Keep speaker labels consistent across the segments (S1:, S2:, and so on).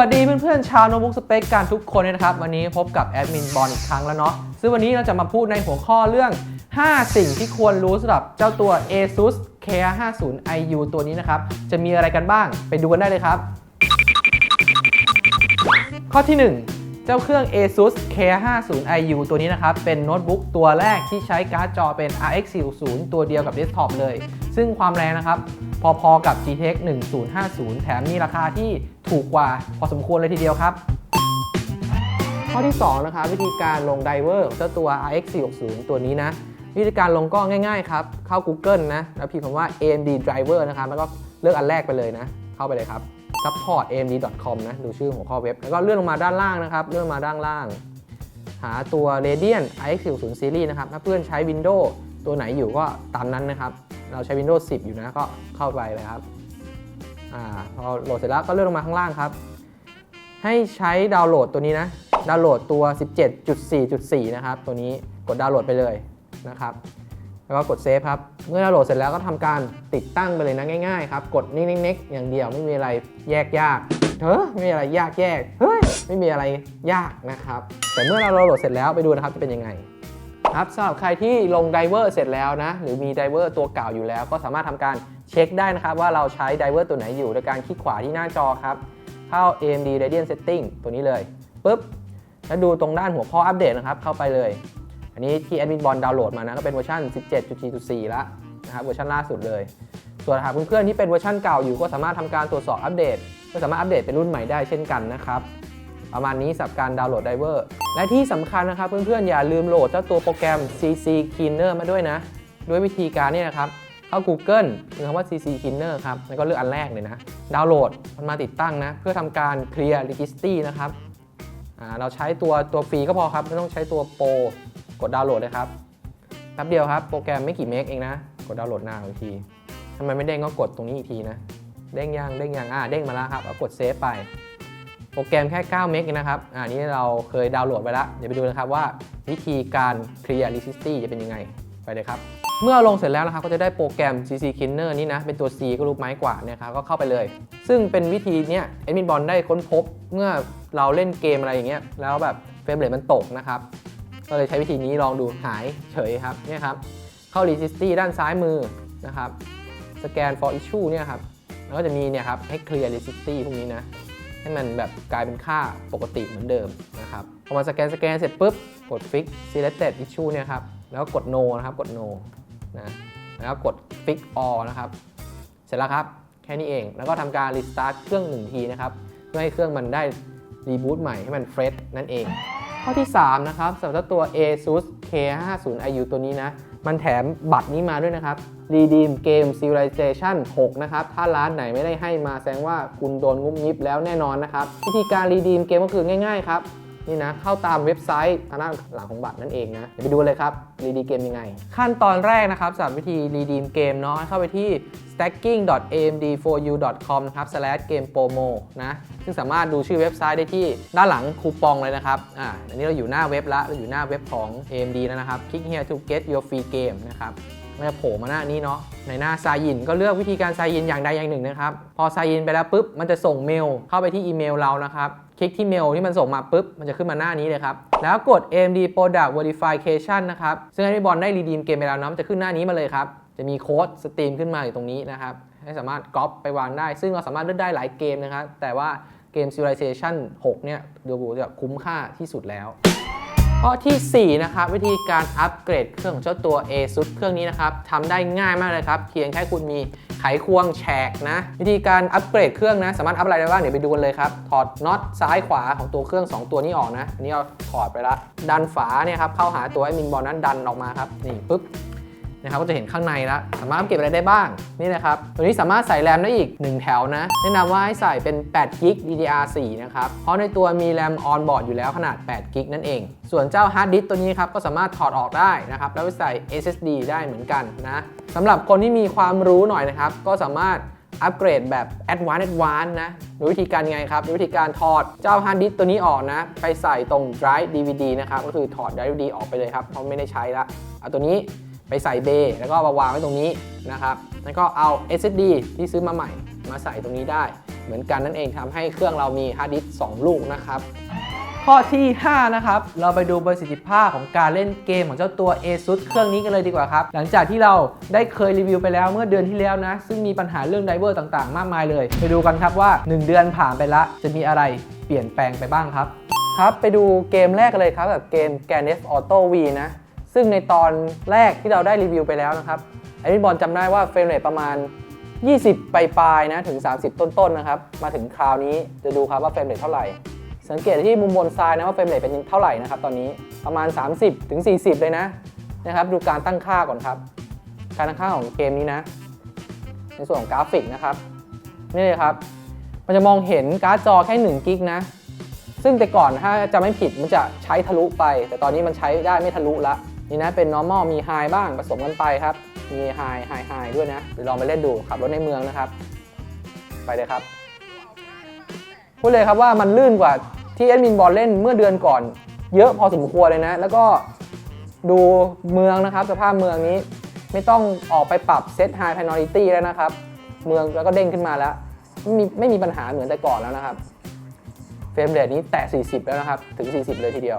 S1: วัสดีเพื่อนๆชาวโนบุกสเปกกันทุกคนเลยนะครับ วันนี้พบกับแอดมินบอลอีกครั้งแล้วเนาะซึ่งวันนี้เราจะมาพูดในหัวข้อเรื่อง 5 สิ่งที่ควรรู้สำหรับเจ้าตัว ASUS KR50 IU ตัวนี้นะครับ จะมีอะไรกันบ้างไปดูกันได้เลยครับ ข้อที่ 1 เจ้าเครื่อง ASUS KR50 IU ตัวนี้นะครับ เป็นโน้ตบุ๊กตัวแรกที่ใช้การ์ดจอเป็น RX 4 0ตัวเดียวกับเดสก์ท็อปเลย ซึ่งความแรงนะครับ พอๆกับ GTX 1050 แถมมีราคาที่ถูกกว่าพอสมควรเลยทีเดียวครับ ข้อที่ 2 นะครับวิธีการลงไดเวอร์เจ้าตัว RX 460 ตัวนี้นะ วิธีการลงก็ง่ายๆครับ เข้า Google นะ แล้วพิมพ์คำว่า AMD driver นะครับแล้วก็เลือกอันแรกไปเลยนะ เข้าไปเลยครับ support amd.com นะ ดูชื่อหัวข้อเว็บ แล้วก็เลื่อนลงมาด้านล่างนะครับ เลื่อนมาด้านล่าง หาตัว Radeon RX 460 Series นะครับ ถ้าเพื่อนใช้ Windows ตัวไหนอยู่ก็ตามนั้นนะครับ เราใช้ Windows 10 อยู่นะก็เข้าไปเลยครับอ่าพอโหลดเสร็จแล้วก็เลื่อนลงมาข้างล่างครับ ให้ใช้ดาวน์โหลดตัวนี้นะ ดาวน์โหลดตัว 17.4.4 นะครับ ตัวนี้กดดาวน์โหลดไปเลยนะครับ แล้วก็กดเซฟครับ เมื่อดาวน์โหลดเสร็จแล้วก็ทำการติดตั้งไปเลยนะง่ายๆครับ กดนิ่งๆๆอย่างเดียวไม่มีอะไรแยกยากเฮ้ยไม่มีอะไรยากแยก เฮ้ย ไม่มีอะไรยากนะครับ แต่เมื่อเราดาวน์โหลดเสร็จแล้วไปดูนะครับจะเป็นยังไง ครับสำหรับใครที่ลงไดเวอร์เสร็จแล้วนะ หรือมีไดเวอร์ตัวเก่าอยู่แล้ว ก็สามารถทำการเช็คได้นะครับ ว่าเราใช้ไดเวอร์ตัวไหนอยู่โดยการคลิกขวาที่หน้าจอครับ เข้า AMD Radeon Setting ตัวนี้เลยปุ๊บแล้วดูตรงด้านหัวข้ออัปเดตนะครับ เข้าไปเลย อันนี้ที่แอดมินบอลดาวน์โหลดมานะก็เป็นเวอร์ชัน17.4.4แล้วนะครับเวอร์ชันล่าสุดเลย ส่วนหากเพื่อนๆที่เป็นเวอร์ชันเก่าอยู่ก็สามารถทำการตรวจสอบอัปเดต ก็สามารถอัปเดตเป็นรุ่นใหม่ได้เช่นกันนะครับ ประมาณนี้สำหรับการดาวน์โหลดไดเวอร์และที่สำคัญนะครับเพื่อนๆ อย่าลืมโหลดเจ้าตัวโปรแกรม CC Cleaner มาด้วยนะ ด้วยวิธีการนี่นะครับ เข้า Google พิมพ์คำว่า CC Cleaner ครับ แล้วก็เลือกอันแรกเลยนะ ดาวน์โหลดมันมาติดตั้งนะ เพื่อทำการ Clear Registry นะครับเราใช้ตัวตัวฟรีก็พอครับ ไม่ต้องใช้ตัวโปรกดดาวน์โหลดเลยครับแป๊บเดียวครับ โปรแกรมไม่กี่เมกเองนะ กดดาวน์โหลดหน้าอีกทีทำไมไม่เด้งก็กดตรงนี้อีกทีนะ เด้งยังเด้งยังอ่าเด้งมาแล้วครับเอากดเซฟไป โปรแกรมแค่ 9 เมกนะครับอ่านี่เราเคยดาวน์โหลดไปแล้ว เดี๋ยวไปดูนะครับว่าวิธีการ Clear Registry จะเป็นยังไง ไปเลยครับ เมื่อลงเสร็จแล้วนะครับก็จะได้โปรแกรม CC Cleaner นี่นะ เป็นตัว C ก็รูปไม้กวาดนี่ยครับก็เข้าไปเลย ซึ่งเป็นวิธีเนี้ยเอ็ดมินบอลได้ค้นพบ เมื่อเราเล่นเกมอะไรอย่างเงี้ยแล้วแบบเฟรมเรทมันตกนะครับก็เลยใช้วิธีนี้ลองดูหายเฉยครับเนี่ยครับเข้า Registry ด้านซ้ายมือนะครับสแกน for issue เนี่ยครับแล้วก็จะมีเนี่ยครับให้ clear registry พวกนี้นะ ให้มันแบบกลายเป็นค่าปกติเหมือนเดิมนะครับพอมาสแกนสแกนเสร็จปุ๊บ กด fix selected issue เนี่ยครับแล้วกด no นะครับกด no นะแล้วก็กด fix all นะครับ เสร็จแล้วครับ แค่นี้เอง แล้วก็ทำการ restart เครื่องหนึ่งทีนะครับ เพื่อให้เครื่องมันได้ reboot ใหม่ให้มัน fresh นั่นเอง ข้อที่ 3 นะครับสำหรับตัว ASUS K50IU ตัวนี้นะ มันแถมบัตรนี้มาด้วยนะครับ Redeem Game Civilization 6 นะครับ ถ้าร้านไหนไม่ได้ให้มาแสดงว่าคุณโดนงุบงิบแล้วแน่นอนนะครับ วิธีการ Redeem Game ก็คือง่ายๆครับ นี่นะเข้าตามเว็บไซต์ทางด้านหลังของบัตรนั่นเองนะเดี๋ยวไปดูเลยครับ redeem เกมยังไง ขั้นตอนแรกนะครับสำหรับวิธี redeem เกมเนาะเข้าไปที่ stacking.amd4u.com นะครับ slash game promo นะ ซึ่งสามารถดูชื่อเว็บไซต์ได้ที่ด้านหลังคูปองเลยนะครับ อ่า อันนี้เราอยู่หน้าเว็บละเราอยู่หน้าเว็บของ AMD แล้วนะครับ click here to get your free game นะครับมันจะโผล่มาหน้านี้เนาะ ในหน้า sign in ก็เลือกวิธีการ sign in อย่างใดอย่างหนึ่งนะครับ พอ sign in ไปแล้วปุ๊บ มันจะส่งเมลเข้าไปที่อีเมลเรานะครับ คลิกที่เมลที่มันส่งมาปุ๊บ มันจะขึ้นมาหน้านี้เลยครับ แล้วกด AMD Product Verification นะครับ ซึ่งให้พี่บอลได้รีดีมเกมไปแล้วนะมันจะขึ้นหน้านี้มาเลยครับ จะมีโค้ดสตรีมขึ้นมาอยู่ตรงนี้นะครับ ให้สามารถก๊อปไปวางได้ ซึ่งเราสามารถเลือกได้หลายเกมนะครับ แต่ว่าเกม Civilization 6 เนี่ยดูจะคุ้มค่าที่สุดแล้วข้อทีสี่4 นะครับ วิธีการอัปเกรดเครื่องเจ้าตัว ASUS เครื่องนี้นะครับทำได้ง่ายมากเลยครับ เพียงแค่คุณมี ไขควงแฉกนะ วิธีการอัปเกรดเครื่องนะ สามารถอัปอะไรได้บ้างเดี๋ยวไปดูกันเลยครับ ถอดน็อตซ้ายขวาของตัวเครื่อง 2 ตัวนี้ออกนะอันนี้เราถอดไปละดันฝาเนี่ยครับเข้าหาตัวไอ้มินบอลนั้นดันออกมาครับนี่ปุ๊บ นะครับก็จะเห็นข้างในล้วสามารถเก็บอะไรได้บ้างนี่นะครับตัวนี้สามารถใส่แรมได้อีก 1 แถวนะแนะนำว่าให้ใส่เป็น8 g b DDR4 นะครับเพราะในตัวมีแรมออนบอร์ดอยู่แล้วขนาด8 g b นั่นเอง ส่วนเจ้าฮาร์ดดิสก์ตัวนี้ครับก็สามารถถอดออกได้นะครับแล้วไปใส่ SSD ได้เหมือนกันนะสำหรับคนที่มีความรู้หน่อยนะครับก็สามารถอัปเกรดแบบ Advanced Advanced นะโดยวิธีการไงครับโดยวิธีการถอดเจ้าฮาร์ดดิสก์ตัวนี้ออกนะ ไปใส่ตรง Drive DVD นะครับ ก็คือถอด Drive DVD ออกไปเลยครับ เพราะไม่ได้ใช้ละเอาตัวนี้ ไปใส่เบย์แล้วก็มาวางไว้ตรงนี้นะครับ แล้วก็เอา SSD ที่ซื้อมาใหม่มาใส่ตรงนี้ได้ เหมือนกันนั่นเองทำให้เครื่องเรามีฮาร์ดดิสก์2ลูกนะครับข้อที่ 5 นะครับ เราไปดูประสิทธิภาพของการเล่นเกมของเจ้าตัว ASUS เครื่องนี้กันเลยดีกว่าครับ หลังจากที่เราได้เคยรีวิวไปแล้วเมื่อเดือนที่แล้วนะ ซึ่งมีปัญหาเรื่องไดเวอร์ต่างๆ มากมายเลย ไปดูกันครับว่า 1 เดือนผ่านไปละ จะมีอะไรเปลี่ยนแปลงไปบ้างครับ ครับ ไปดูเกมแรกกันเลยครับแบบเกม g a n e f Auto V นะ ซึ่งในตอนแรกที่เราได้รีวิวไปแล้วนะครับไอริบอลจำได้ว่าเฟรมเรทประมาณ 20 ปลายๆนะถึง 30 ต้นๆนะครับ มาถึงคราวนี้จะดูครับว่าเฟรมเรทเท่าไหร่ สังเกตที่มุมบนซ้ายนะว่าเฟรมเรทเป็นเท่าไหร่นะครับตอนนี้ประมาณ 30 ถึง 40 เลยนะนะครับ ดูการตั้งค่าก่อนครับ การตั้งค่าของเกมนี้นะ ในส่วนของกราฟิกนะครับนี่เลยครับ มันจะมองเห็นการ์ดจอแค่ 1 กิกนะ ซึ่งแต่ก่อนถ้าจะไม่ผิดมันจะใช้ทะลุไป แต่ตอนนี้มันใช้ได้ไม่ทะลุละ นี่นะเป็น normal มี high บ้างผสมกันไปครับ มี high high high ด้วยนะเดี๋ยวลองไปเล่นดูขับรถในเมืองนะครับ ไปเลยครับพูดเลยครับว่ามันลื่นกว่าที่แอดมินบอลเล่นเมื่อเดือนก่อน เยอะพอสมควรเลยนะ แล้วก็ดูเมืองนะครับ สภาพเมืองนี้ไม่ต้องออกไปปรับเซต High Penalty แล้วนะครับ เมืองแล้วก็เด้งขึ้นมาแล้ว ไม่มีไม่มีปัญหาเหมือนแต่ก่อนแล้วนะครับ เฟรมเรทนี้แตะ 40 แล้วนะครับ ถึง 40 เลยทีเดียว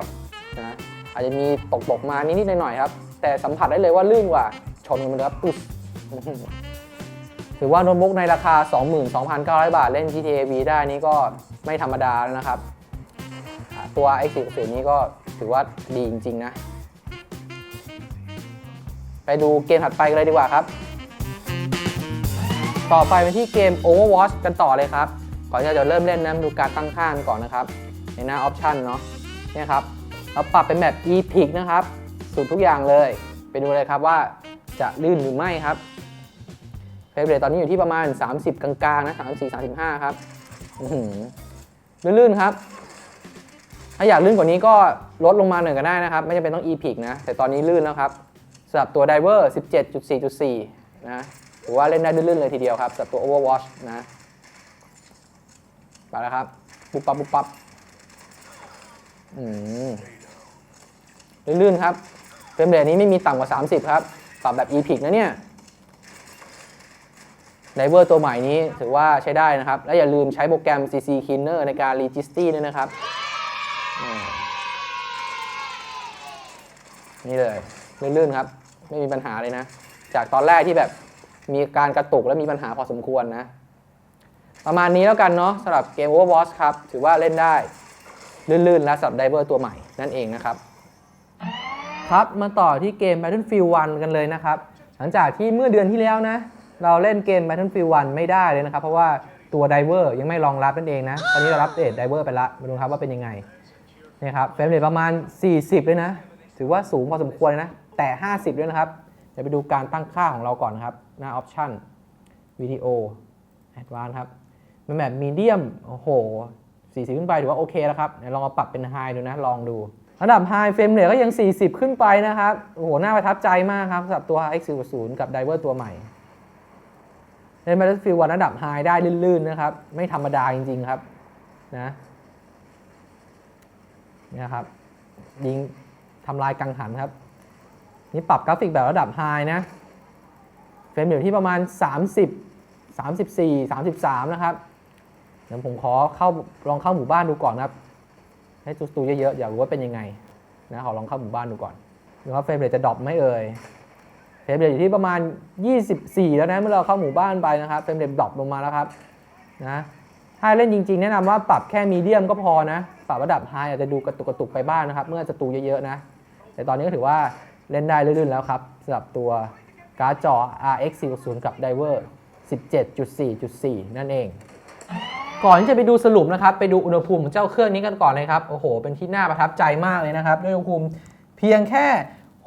S1: นะ อาจจะมีตกตกๆมานิดๆหน่อยๆครับ แต่สัมผัสได้เลยว่าลื่นกว่าชนกันเลยครับอุ๊ยถือว่าโน้ตบุ๊กในราคา 22,900 บาทเล่น GTA V ได้นี่ก็ไม่ธรรมดาแล้วนะครับอ่าตัว X40 นี้ก็ถือว่าดีจริง ๆ นะ ไปดูเกมถัดไปกันเลยดีกว่าครับ ต่อไปเป็นที่เกม Overwatch กันต่อเลยครับ ก่อนที่เราจะเริ่มเล่นนะดูการตั้งค่าก่อนนะครับ ในหน้า Option เนาะเนี่ยครับ เราปรับเป็นแบบ ePIC นะครับสุดทุกอย่างเลย ไปดูเลยครับว่าจะลื่นหรือไม่ครับเฟรมเรทตอนนี้อยู่ที่ประมาณ 30 กลางๆนะ34 35 ครับลื่นๆครับ ถ้าอยากลื่นกว่านี้ก็ลดลงมาหน่อยก็ได้นะครับ ไม่จำเป็นต้อง ePIC นะ แต่ตอนนี้ลื่นแล้วครับสำหรับตัว Diver 17.4.4 นะถือว่าเล่นได้ลื่นๆเลยทีเดียวครับสำหรับตัว Overwatch นะไปแล้วครับ ปุ๊บปั๊บปุ๊บปั๊บอืม ลื่นๆครับเฟรมเรทนี้ไม่มีต่ำกว่า 30 ครับปรับแบบ ePIC นะเนี่ยไดเวอร์ตัวใหม่นี้ถือว่าใช้ได้นะครับ และอย่าลืมใช้โปรแกรม CC Cleaner ในการ Registy ด้วยนะครับ นี่เลย ลื่นๆครับ ไม่มีปัญหาเลยนะ จากตอนแรกที่แบบมีการกระตุกและมีปัญหาพอสมควรนะ ประมาณนี้แล้วกันเนาะสำหรับเกม Overwatch ครับ ถือว่าเล่นได้ ลื่นๆ และสำหรับไดเวอร์ตัวใหม่นั่นเองนะครับ ครับมาต่อที่เกม Battlefield 1 กันเลยนะครับ หลังจากที่เมื่อเดือนที่แล้วนะ เราเล่นเกม Battlefield 1 ไม่ได้เลยนะครับ เพราะว่าตัวไดเวอร์ยังไม่รองรับนั่นเองนะ ตอนนี้เรารับเดตไดเวอร์ไปละมาดูครับว่าเป็นยังไงนี่ครับเฟรมเรทประมาณ 40 เลยนะ ถือว่าสูงพอสมควรเลยนะ แต่ 50 ด้วยนะครับ เดี๋ยวไปดูการตั้งค่าของเราก่อนนะครับ หน้า Option วิดีโอ Advanced ครับเป็นแบบมีเดียมโอ้โห40ขึ้นไปถือว่าโอเคแล้วครับลองมาปรับเป็น High ดูนะลองดู ระดับ High เฟรมเรทก็ยัง 40 ขึ้นไปนะครับ โอ้โห น่าประทับใจมากครับสำหรับตัว X40 กับ Diver ตัวใหม่เล่น Battlefield วันระดับ High ได้ลื่นๆนะครับ ไม่ธรรมดาจริง ๆ ครับนะเนี่ยครับ ยิงทำลายกังหันครับ นี่ปรับกราฟิกแบบระดับ High นะ เฟรมอยู่ที่ประมาณ 30 34 33 นะครับ เดี๋ยวผมขอเข้าลองเข้าหมู่บ้านดูก่อนครับ ให้ตูเยอะๆอยากรู้ว่าเป็นยังไงนะขอลองเข้าหมู่บ้านดูก่อนดูว่าเฟรมเรทจะดรอปไหมเอ่ยเฟรมเรทอยู่ที่ประมาณ 24 แล้วนะเมื่อเราเข้าหมู่บ้านไปนะครับเฟรมเรทดรอปลงมาแล้วครับนะถ้าเล่นจริงๆ แนะนำว่าปรับแค่มีเดียมก็พอนะปรับระดับไฮอาจจะดูกระตุกกระตุกไปบ้างนะครับ เมื่อศัตรูเยอะๆนะ แต่ตอนนี้ก็ถือว่าเล่นได้ลื่นๆแล้วครับสำหรับตัวการ์ดจอ RX 4 0กับ Diver 17.4.4 นั่นเอง ก่อนที่จะไปดูสรุปนะครับ ไปดูอุณหภูมิของเจ้าเครื่องนี้กันก่อนเลยครับ โอ้โห เป็นที่น่าประทับใจมากเลยนะครับ ด้วยอุณหภูมิเพียงแค่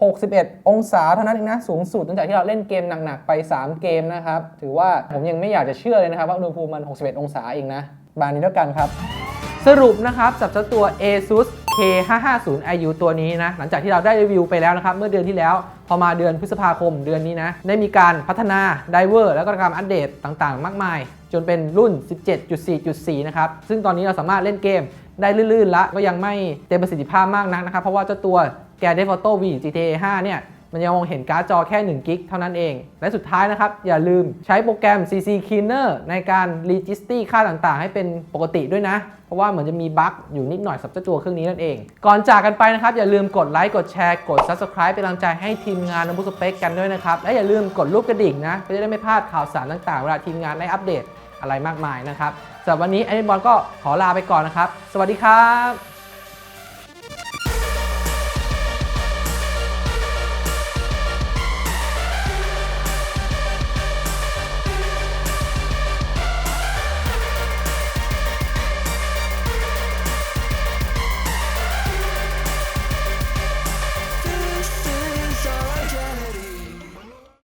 S1: 61 องศาเท่านั้นเองนะ สูงสุดตั้งแต่ที่เราเล่นเกมหนัก ๆ ไป 3 เกมนะครับ ถือว่าผมยังไม่อยากจะเชื่อเลยนะครับ ว่าอุณหภูมิมัน 61 องศาเองนะ บานนี้แล้วกันครับ สรุปนะครับสับเจ้าตัว ASUS K550IU ตัวนี้นะ หลังจากที่เราได้รีวิวไปแล้วนะครับ เมื่อเดือนที่แล้ว พอมาเดือนพฤษภาคมเดือนนี้นะ ได้มีการพัฒนาไดเวอร์แล้วก็การอัปเดตต่างๆ มากมาย จนเป็นรุ่น 17.4.4 นะครับ ซึ่งตอนนี้เราสามารถเล่นเกมได้ลื่นๆละก็ยังไม่เต็มประสิทธิภาพมากนักนะครับ เพราะว่าเจ้าตัว g a r d e f Auto V GTA 5เนี่ย มันยังมองเห็นการ์ดจอแค่ 1 กิกเท่านั้นเอง และสุดท้ายนะครับ อย่าลืมใช้โปรแกรม CC Cleaner ในการรีจิสตี้ค่าต่างๆ ให้เป็นปกติด้วยนะ เพราะว่าเหมือนจะมีบั๊กอยู่นิดหน่อยสับเจ้าตัวเครื่องนี้นั่นเอง ก่อนจากกันไปนะครับ อย่าลืมกดไลค์กดแชร์กด Subscribe เป็นกำลังใจให้ทีมงานนบุสเปกกันด้วยนะครับและอย่าลืมกดรูปกระดิ่งนะเพื่อจะได้ไม่พลาดข่าวสารต่างๆเวลาทีมงานได้อัปเดตอะไรมากมายนะครับสำหรับวันนี้ไอ้บอลก็ขอลาไปก่อนนะครับ สวัสดีครับ